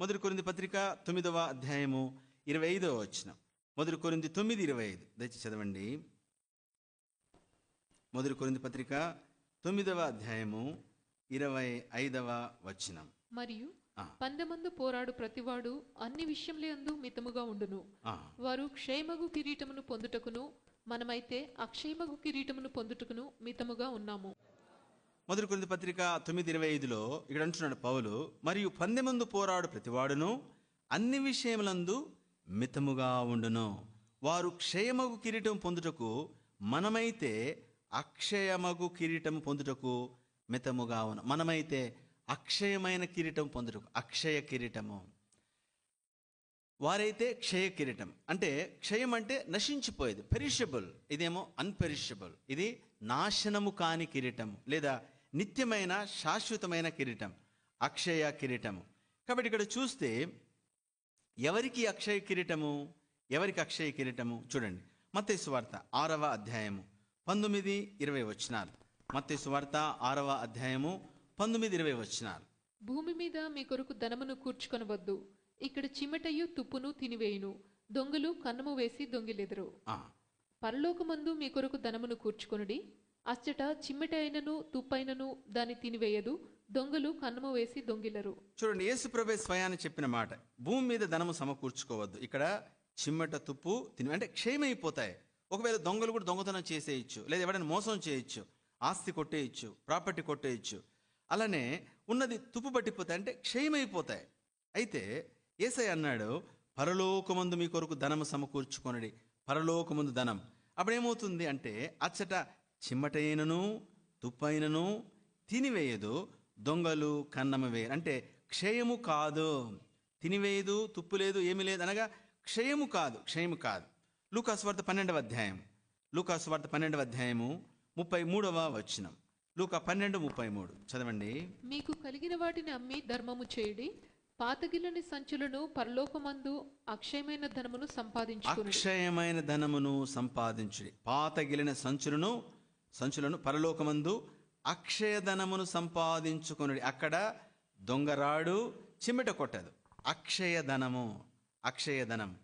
మొదటి కొరింది పత్రిక తొమ్మిదవ అధ్యాయము ఇరవై ఐదవ వచనం. మొదటి కొరింది తొమ్మిది ఇరవై ఐదు. దయచేసి చదవండి. మొదటి కొరింది పత్రిక తొమ్మిదవ అధ్యాయము ఇరవై ఐదవ వచనం. మరియు. పందెమందు పోరాడు ప్రతివాడు అన్ని విషయములందు మితముగా ఉండును. వారు క్షేమగు కిరీటమును పొందుటకును మనమైతే అక్షేమగు కిరీటమును పొందుటకును మితముగా ఉన్నాము. మొదటి కొరింది పత్రిక తొమ్మిది ఇరవై ఐదులో ఇక్కడ అంటున్నాడు పౌలు మరియు పందెమందు పోరాడు ప్రతివాడును అన్ని విషయములందు మితముగా ఉండును. వారు క్షయమగు కిరీటం పొందుటకు మనమైతే అక్షయమగు కిరీటం పొందుటకు మితముగా ఉన్న మనమైతే అక్షయమైన కిరీటం పొందుటకు అక్షయ కిరీటము. వారైతే క్షయ కిరీటం. అంటే క్షయం అంటే నశించిపోయేది పెరిషబుల్. ఇదేమో అన్పెరిషబుల్. ఇది నాశనము కాని కిరీటం లేదా నిత్యమైన శాశ్వతమైన కిరీటం అక్షయ కిరీటము. కాబట్టి ఇక్కడ చూస్తే ఎవరికి అక్షయ కిరీటము? ఎవరికి అక్షయ కిరీటము? చూడండి. మత్తయి సువార్త ఆరవ అధ్యాయము పంతొమ్మిది ఇరవై వచ్చినారు మత్తయి సువార్త ఆరవ అధ్యాయము పంతొమ్మిది ఇరవై వచ్చినారు భూమి మీద మీ కొరకు ధనమును కూర్చుకొనవద్దు. ఇక్కడ చిమటయు తుప్పును తినివేయును. దొంగలు కన్నము వేసి దొంగిలెదరు. ఆ, పరలోకమందు మీ కొరకు ధనమును కూర్చుకొనుడి. అచ్చట చిమ్మెట అయినను తుప్పైనను దాన్ని తినివేయదు. దొంగలు కన్నము వేసి దొంగిలరు. చూడండి యేసుప్రభే స్వయాన్ని చెప్పిన మాట. భూమి మీద ధనము సమకూర్చుకోవద్దు. ఇక్కడ చిమ్మట తుప్పు తిని అంటే క్షయమైపోతాయి ఒకవేళ దొంగలు కూడా దొంగతనం చేసేయచ్చు. లేదా ఎవడైనా మోసం చేయొచ్చు. ఆస్తి కొట్టేయచ్చు ప్రాపర్టీ కొట్టేయచ్చు. అలానే ఉన్నది తుప్పు పట్టిపోతాయి అంటే క్షయమైపోతాయి అయితే ఏసై అన్నాడు పరలోకమందు మీ కొరకు ధనము సమకూర్చుకొనడి. పరలోకముందు ధనం. అప్పుడేమవుతుంది అంటే అచ్చట చిమ్మటైనను తుప్పైనను తినివేయదు దొంగలు కన్నమ వేయరు అంటే క్షయము కాదు. తినివేయదు తుప్పు లేదు ఏమీ లేదు అనగా క్షయము కాదు క్షయము కాదు. లూకాసు వార్త పన్నెండవ అధ్యాయం లూకాసు వార్త పన్నెండవ అధ్యాయము ముప్పై మూడవ వచనం. లూకా పన్నెండు ముప్పై మూడు చదవండి. మీకు కలిగిన వాటిని అమ్మి ధర్మము చేయుడి. పాతగిల్లని సంచులను పరలోకమందు అక్షయమైన ధనమును సంపాదించుకుని అక్షయమైన ధనమును సంపాదించుడి. పాతగిలిన సంచులను సంచులను పరలోకమందు అక్షయధనమును సంపాదించుకుని అక్కడ దొంగరాడు చిమ్మెట కొట్టదు. అక్షయధనము అక్షయధనం.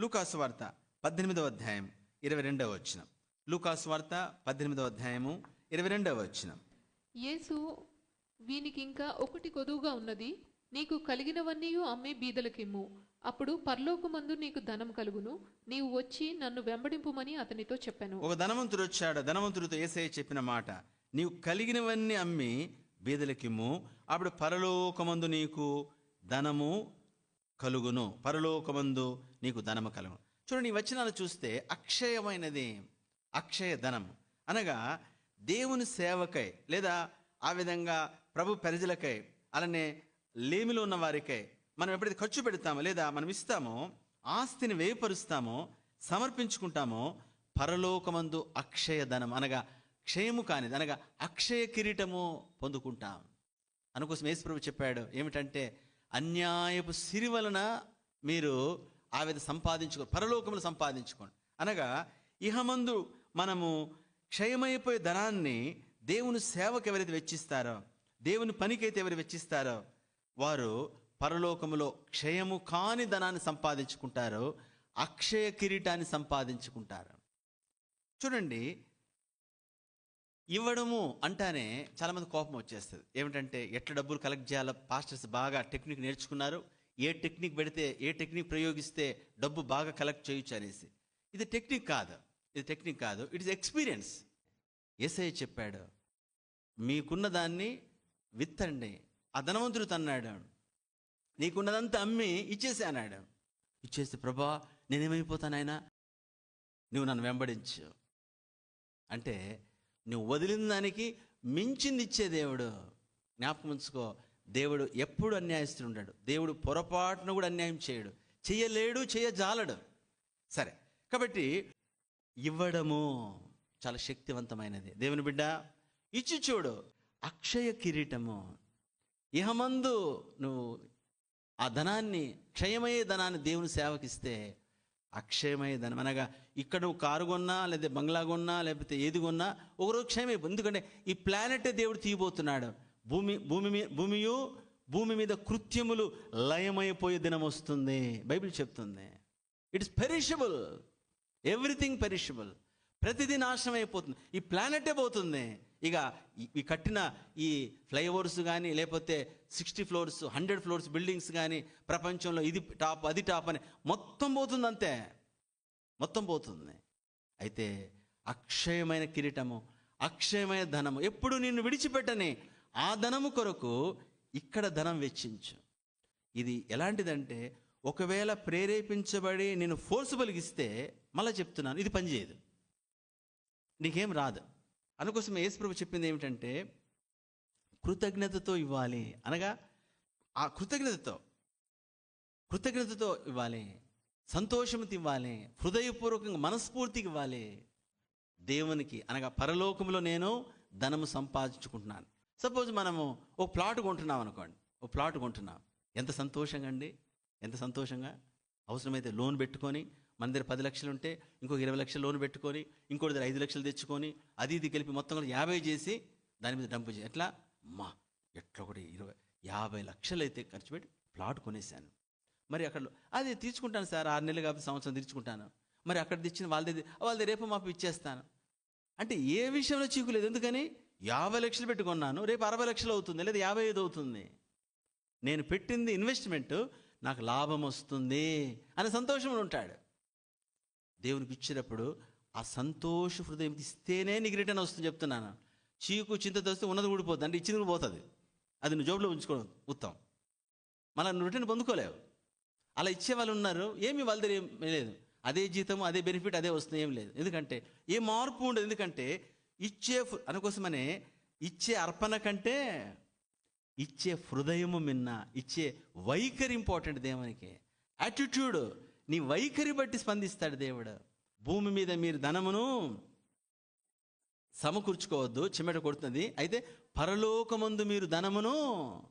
లూకాసు వార్త పద్దెనిమిదవ అధ్యాయం ఇరవై రెండవ వచ్చిన లూకాసు వార్త పద్దెనిమిదవ అధ్యాయము ఇరవై రెండవ వచ్చిన యేసు వీనికి ఇంకా ఒకటి కొదువుగా ఉన్నది. నీకు కలిగినవన్నీ అమ్మే బీదలకిమ్ము. అప్పుడు పరలోకమందు నీకు ధనం కలుగును. నీవు వచ్చి నన్ను వెంబడింపుమని అతనితో చెప్పాను. ఒక ధనవంతుడు వచ్చాడు. ధనవంతుడితో ఏసయ్య చెప్పిన మాట నీవు కలిగినవన్నీ అమ్మి బీదలకిమ్ము. అప్పుడు పరలోకమందు నీకు ధనము కలుగును. పరలోకమందు నీకు ధనము కలుగును. చూడండి ఈ వచనాలు చూస్తే అక్షయమైనది అక్షయ ధనం. అనగా దేవుని సేవకై లేదా ఆ విధంగా ప్రభు ప్రజలకై అలానే లేమిలో ఉన్న వారికై మనం ఎప్పుడైతే ఖర్చు పెడతామో లేదా మనం ఇస్తామో ఆస్తిని వేయపరుస్తామో సమర్పించుకుంటామో పరలోకమందు అక్షయ ధనం అనగా క్షయము కానిది అనగా అక్షయ కిరీటము పొందుకుంటాం. అందుకోసం యేసుప్రభు చెప్పాడు ఏమిటంటే అన్యాయపు సిరి వలన మీరు ఆ విధ సంపాదించుకో పరలోకములు సంపాదించుకోండి. అనగా ఇహమందు మనము క్షయమైపోయే ధనాన్ని దేవుని సేవకు ఎవరైతే వెచ్చిస్తారో దేవుని పనికైతే ఎవరు వెచ్చిస్తారో వారు పరలోకములో క్షయము కాని ధనాన్ని సంపాదించుకుంటారు అక్షయ కిరీటాన్ని సంపాదించుకుంటారు. చూడండి ఇవ్వడము అంటానే చాలామంది కోపం వచ్చేస్తుంది. ఏమిటంటే ఎట్లా డబ్బులు కలెక్ట్ చేయాలో పాస్టర్స్ బాగా టెక్నిక్ నేర్చుకున్నారు. ఏ టెక్నిక్ పెడితే ఏ టెక్నిక్ ప్రయోగిస్తే డబ్బు బాగా కలెక్ట్ చేయొచ్చు అనేసి. ఇది టెక్నిక్ కాదు. ఇది టెక్నిక్ కాదు. ఇట్ ఇస్ ఎక్స్పీరియన్స్ ఎస్ఐ చెప్పాడు మీకున్న దాన్ని విత్తండి. ఆ ధనవంతుడు తన్నాడు. నీకున్నదంతా అమ్మి ఇచ్చేసానాడు అన్నాడు. ఇచ్చేసి ప్రభా నేనేమైపోతాను నువ్వు నన్ను వెంబడించు. అంటే నువ్వు వదిలిన దానికి మించింది ఇచ్చే దేవుడు. జ్ఞాపకం ఉంచుకో. దేవుడు ఎప్పుడు అన్యాయస్తుడు ఉంటాడు దేవుడు పొరపాటును కూడా అన్యాయం చేయడు. చెయ్యలేడు చేయజాలడు సరే. కాబట్టి ఇవ్వడము చాలా శక్తివంతమైనది. దేవుని బిడ్డ ఇచ్చి చూడు. అక్షయ కిరీటము. ఇహమందు నువ్వు ఆ ధనాన్ని క్షయమయ్యే ధనాన్ని దేవుని సేవకిస్తే అక్షయమయ్యే ధనం. అనగా ఇక్కడ నువ్వు కారు కొన్నా లేదా బంగ్లా కొన్నా లేకపోతే ఏది కొన్నా ఒకరోజు క్షయమైపో ఎందుకంటే ఈ ప్లానెటే దేవుడు తీయబోతున్నాడు. భూమి భూమి మీ- భూమియు భూమి మీద కృత్యములు లయమైపోయే దినం వస్తుంది. బైబిల్ చెప్తుంది. ఇట్స్ పెరిషబుల్ ఎవ్రీథింగ్ పెరిషబుల్ ప్రతిదీ నాశనం అయిపోతుంది. ఈ ప్లానెటే పోతుంది. ఇక ఈ- కట్టిన ఈ ఫ్లైఓవర్స్ కానీ లేకపోతే sixty floors hundred floors buildings కానీ ప్రపంచంలో ఇది టాప్ అది టాప్ అని మొత్తం పోతుంది అంతే. మొత్తం పోతుంది. అయితే అక్షయమైన కిరీటము అక్షయమైన ధనము ఎప్పుడు నిన్ను విడిచిపెట్టని ఆ ధనము కొరకు ఇక్కడ ధనం వెచ్చించు. ఇది ఎలాంటిదంటే ఒకవేళ ప్రేరేపించబడి నేను ఫోర్స్ ఇస్తే మళ్ళీ చెప్తున్నాను ఇది పనిచేయదు. నీకేం రాదు. అందుకోసం యేసుప్రభు చెప్పింది ఏమిటంటే కృతజ్ఞతతో ఇవ్వాలి అనగా ఆ కృతజ్ఞతతో కృతజ్ఞతతో ఇవ్వాలి సంతోషంతో ఇవ్వాలి హృదయపూర్వకంగా మనస్ఫూర్తికి ఇవ్వాలి దేవునికి అనగా పరలోకంలో నేను ధనము సంపాదించుకుంటున్నాను. సపోజ్ మనము ఓ ప్లాట్ కొంటున్నాం అనుకోండి ఓ ప్లాట్ కొంటున్నాం. ఎంత సంతోషంగా అండి? ఎంత సంతోషంగా? అవసరమైతే లోన్ పెట్టుకొని మన దగ్గర పది లక్షలు ఉంటే ఇంకొక ఇరవై లక్షలు లోన్ పెట్టుకొని ఇంకోటి దగ్గర ఐదు లక్షలు తెచ్చుకొని అది ఇది కలిపి మొత్తం కూడా యాభై చేసి దాని మీద డంపు చేసి ఎట్లా? మా ఎట్లా కూడా ఇరవై యాభై లక్షలు అయితే ఖర్చు పెట్టి ప్లాట్ కొనేసాను మరి అక్కడ అది తీర్చుకుంటాను సార్ ఆరు నెలలు కాబట్టి సంవత్సరం తీర్చుకుంటాను. మరి అక్కడ తెచ్చిన వాళ్ళది వాళ్ళది రేపు మాపు ఇచ్చేస్తాను. అంటే ఏ విషయంలో చీకులేదు ఎందుకని? యాభై లక్షలు పెట్టుకున్నాను రేపు అరవై లక్షలు అవుతుంది లేదా యాభై ఐదు అవుతుంది. నేను పెట్టింది ఇన్వెస్ట్మెంట్ నాకు లాభం వస్తుంది అనే సంతోషంలో ఉంటాడు. దేవునికి ఇచ్చినప్పుడు ఆ సంతోష హృదయం ఇస్తేనే నీకు రిటర్న్ వస్తుంది చెప్తున్నాను. చీకు చింతతో వస్తే ఉన్నది ఊడిపోతుంది అంటే ఇచ్చింది కూడా పోతుంది. అది నువ్వు జోబులో ఉంచుకోవడం ఉత్తమం. మళ్ళీ నువ్వు రిటర్న్ పొందుకోలేవు. అలా ఇచ్చే వాళ్ళు ఉన్నారు ఏమి వాళ్ళ దగ్గర ఏం లేదు. అదే జీతం అదే బెనిఫిట్ అదే వస్తుంది ఏం లేదు. ఎందుకంటే ఏ మార్పు ఉండదు. ఎందుకంటే ఇచ్చే అనకోసమనే ఇచ్చే అర్పణ కంటే ఇచ్చే హృదయము మిన్న ఇచ్చే వైఖరి ఇంపార్టెంట్ దేవునికి. యాటిట్యూడ్ నీ వైఖరి బట్టి స్పందిస్తాడు దేవుడు. భూమి మీద మీరు ధనమును సమకూర్చుకోవద్దు చిమ్మెట కొడుతుంది అయితే పరలోకమందు మీరు ధనమును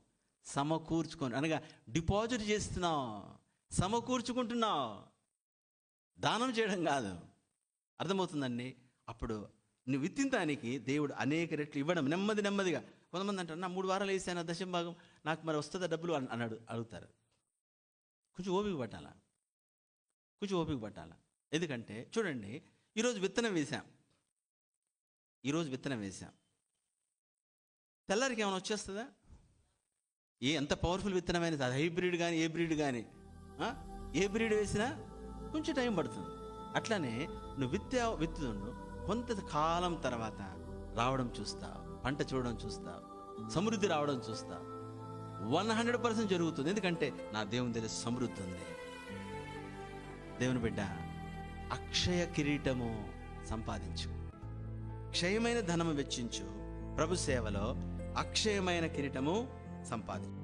సమకూర్చుకొని అనగా డిపాజిట్ చేస్తున్నావు సమకూర్చుకుంటున్నావు. దానం చేయడం కాదు. అర్థమవుతుందండి? అప్పుడు నువ్వు విత్తింతానికి దేవుడు అనేక రెట్లు ఇవ్వడం నెమ్మది నెమ్మదిగా. కొంతమంది అంటారు నా మూడు వారాలు వేసాను దశం భాగం నాకు మరి వస్తుందా డబ్బులు? అని అన్నాడు అడుగుతారు. కొంచెం ఓపిక పట్టాలా? కొంచెం ఓపిక పట్టాలా. ఎందుకంటే చూడండి ఈరోజు విత్తనం వేసాం ఈరోజు విత్తనం వేసాం తెల్లరికి ఏమైనా వచ్చేస్తుందా? ఏ ఎంత పవర్ఫుల్ విత్తనమైనది అది హైబ్రిడ్ కానీ ఏ బ్రీడ్ కానీ ఏ బ్రీడ్ వేసినా కొంచెం టైం పడుతుంది. అట్లానే నువ్వు విత్తే విత్తుతుండు కొంత కాలం తర్వాత రావడం చూస్తావు పంట చూడడం చూస్తావు సమృద్ధి రావడం చూస్తావు వన్ హండ్రెడ్ పర్సెంట్ జరుగుతుంది. ఎందుకంటే నా దేవుని దగ్గర సమృద్ధి ఉంది. దేవుని బిడ్డ అక్షయ కిరీటము సంపాదించు. క్షయమైన ధనము వెచ్చించు. ప్రభు సేవలో అక్షయమైన కిరీటము సంపాదించు.